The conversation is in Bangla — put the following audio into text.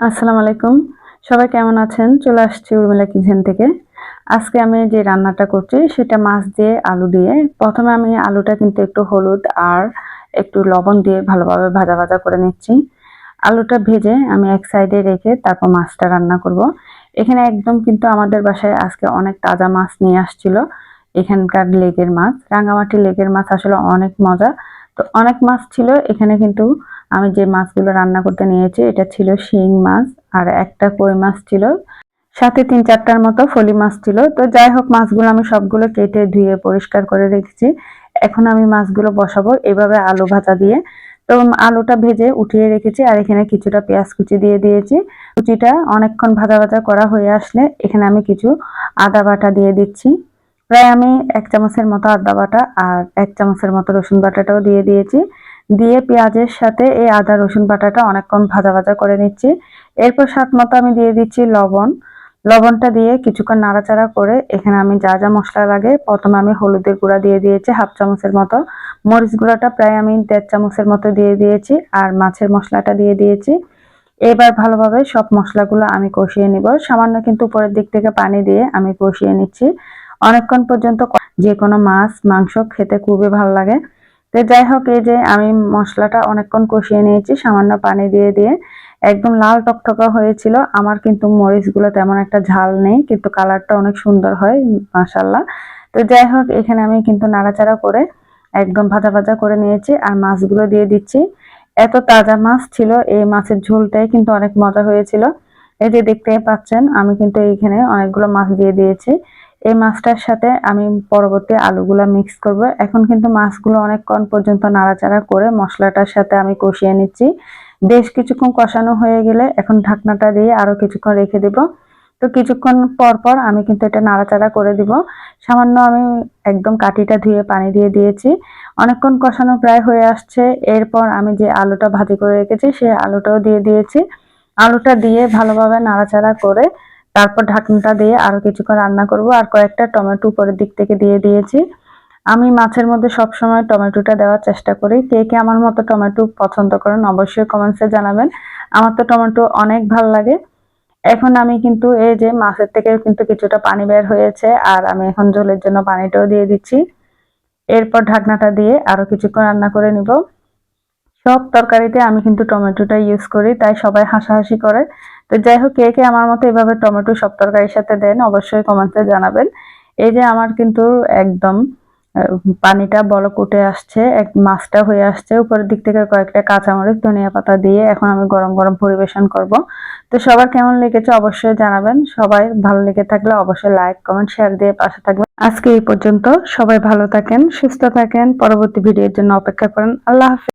আসসালামু আলাইকুম। সবাই কেমন আছেন? চলে আসছি উর্মিলা কিচেন থেকে। আজকে আমি যে রান্নাটা করছি, সেটা মাছ দিয়ে আলু দিয়ে। প্রথমে আমি আলুটা কিন্তু একটু হলুদ আর একটু লবণ দিয়ে ভালোভাবে ভাজা ভাজা করে নিচ্ছি। আলুটা ভেজে আমি এক সাইডে রেখে তারপর মাছটা রান্না করব। এখানে একদম কিন্তু আমাদের বাসায় আজকে অনেক তাজা মাছ নিয়ে আসছিল। এখানকার লেগের মাছ রাঙামাটি লেগের মাছ আসলে অনেক মজা। তো অনেক মাছ ছিল, এখানে কিন্তু আমি যে মাছগুলো রান্না করতে নিয়েছি, এটা ছিল শিং মাছ আর একটা কই মাছ ছিল। সাথে তিন চারটার মতো ফলি মাছ ছিল। তো যাই হোক, মাছগুলো আমি সবগুলো কেটে ধুয়ে পরিষ্কার করে রেখেছি। এখন আমি মাছগুলো বসাবো এভাবে আলু ভাজা দিয়ে। তো আলুটা ভেজে উঠিয়ে রেখেছি আর এখানে কিছুটা পেঁয়াজ কুচি দিয়ে দিয়েছি। কুচিটা অনেকক্ষণ ভাজা ভাজা করা হয়ে আসলে এখানে আমি কিছু আদা বাটা দিয়ে দিচ্ছি। প্রায় আমি এক চামচের মতো আদা বাটা আর এক চামচের মতো রসুন বাটাটাও দিয়ে দিয়েছি। দিয়ে পেঁয়াজের সাথে এই আদা রসুন বাটাটা অনেকক্ষণ ভাজা ভাজা করে নিচ্ছি। এরপর স্বাদ মতো আমি দিয়ে দিচ্ছি লবণ। লবণটা দিয়ে কিছুক্ষণ নাড়াচাড়া করে এখানে আমি যা যা মশলা লাগে প্রথমে আমি হলুদের গুঁড়া দিয়ে দিয়েছি হাফ চামচের মতো। মরিচ গুঁড়াটা প্রায় আমি দেড় চামচের মতো দিয়ে দিয়েছি আর মাছের মশলাটা দিয়ে দিয়েছি। এবার ভালোভাবে সব মশলাগুলো আমি কষিয়ে নিব। সামান্য কিন্তু উপরের দিক থেকে পানি দিয়ে আমি কষিয়ে নিচ্ছি। অনেকক্ষণ পর্যন্ত যে কোনো মাছ, মাংস খেতে খুবই ভালো লাগে। তো যাই হোক, এই যে আমি মশলাটা অনেকক্ষণ কষিয়ে নিয়েছি, সামান্য পানি দিয়ে দিয়ে। একদম লাল টকটকা হয়েছিল। আমার কিন্তু মরিচগুলো তেমন একটা ঝাল নেই, কিন্তু কালারটা অনেক সুন্দর হয় মাসাল্লাহ তো যাই হোক, এখানে আমি কিন্তু নাড়াচাড়া করে একদম ভাজা ভাজা করে নিয়েছি আর মাছগুলো দিয়ে দিচ্ছি। এত তাজা মাছ ছিল, এই মাছের ঝোলটাই কিন্তু অনেক মজা হয়েছিল। এই যে দেখতে পাচ্ছেন, আমি কিন্তু এইখানে অনেকগুলো মাছ দিয়ে দিয়েছি। এই মাছটার সাথে আমি পরবর্তী আলুগুলো মিক্স করব। এখন কিন্তু মাছগুলো অনেকক্ষণ পর্যন্ত নাড়াচাড়া করে মশলাটার সাথে আমি কষিয়ে নিচ্ছি। বেশ কিছুক্ষণ কষানো হয়ে গেলে এখন ঢাকনাটা দিয়ে আরও কিছুক্ষণ রেখে দেব। তো কিছুক্ষণ পর পর আমি কিন্তু এটা নাড়াচাড়া করে দিব। সামান্য আমি একদম কাটিটা ধুয়ে পানি দিয়ে দিয়েছি। অনেকক্ষণ কষানো প্রায় হয়ে আসছে। এরপর আমি যে আলুটা ভাজি করে রেখেছি সেই আলুটাও দিয়ে দিয়েছি। আলুটা দিয়ে ভালোভাবে নাড়াচাড়া করে তারপর ঢাকনাটা দিয়ে আরও কিছুক্ষণ রান্না করব। আর কয়েকটা টমেটো উপরের দিক থেকে দিয়ে দিয়েছি। আমি মাছের মধ্যে সব সময় টমেটোটা দেওয়ার চেষ্টা করি। কে কে আমার মতো টমেটো পছন্দ করেন অবশ্যই কমেন্টসে জানাবেন। আমার তো টমেটো অনেক ভালো লাগে। এখন আমি কিন্তু এই যে মাছের থেকে কিন্তু কিছুটা পানি বের হয়েছে আর আমি এখন জলের জন্য পানিটাও দিয়ে দিচ্ছি। এরপর ঢাকনাটা দিয়ে আরও কিছুক্ষণ রান্না করে নিব। সব তরকারিতে আমি কিন্তু টমেটোটা ইউজ করি, তাই সবাই হাসাহাসি করে। তো যাই হোক, কে কে আমার মতো এভাবে টমেটো সব তরকারির সাথে দেন, অবশ্যই কমেন্টে জানাবেন। এই যে আমার কিন্তু একদম পানিটা বলক উঠে আসছে, এক মাছটা হয়ে আসছে, উপরের দিক থেকে কয়েকটা কাঁচামরিচ, ধনিয়া পাতা দিয়ে এখন আমি গরম গরম পরিবেশন করব। তো সবার কেমন লেগেছে অবশ্যই জানাবেন, সবাই ভালো লেগে থাকলে অবশ্যই লাইক কমেন্ট শেয়ার দিয়ে পাশে থাকবেন। আজকে এই পর্যন্ত সবাই ভালো থাকেন, সুস্থ থাকেন, পরবর্তী ভিডিওর জন্য অপেক্ষা করেন, আল্লাহ হাফিজ।